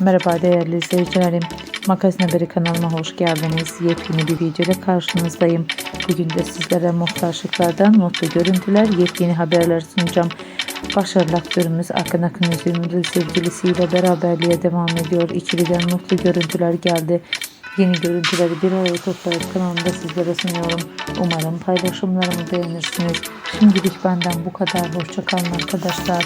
Merhaba değerli izleyicilerim. Magazin Haberi kanalıma hoş geldiniz. Yepyeni bir videoda karşınızdayım. Bugün de sizlere muhtaçlıklardan mutlu görüntüler, yepyeni haberler sunacağım. Başarılı aktörümüz Akın Akın Üzümlü sevgilisiyle beraberliğe devam ediyor. İkiliden mutlu görüntüler geldi. Yeni görüntüleri bir araya toplayıp kanalımda sizlere sunuyorum. Umarım paylaşımlarımı beğenirsiniz. Şimdilik benden bu kadar. Hoşçakalın arkadaşlar.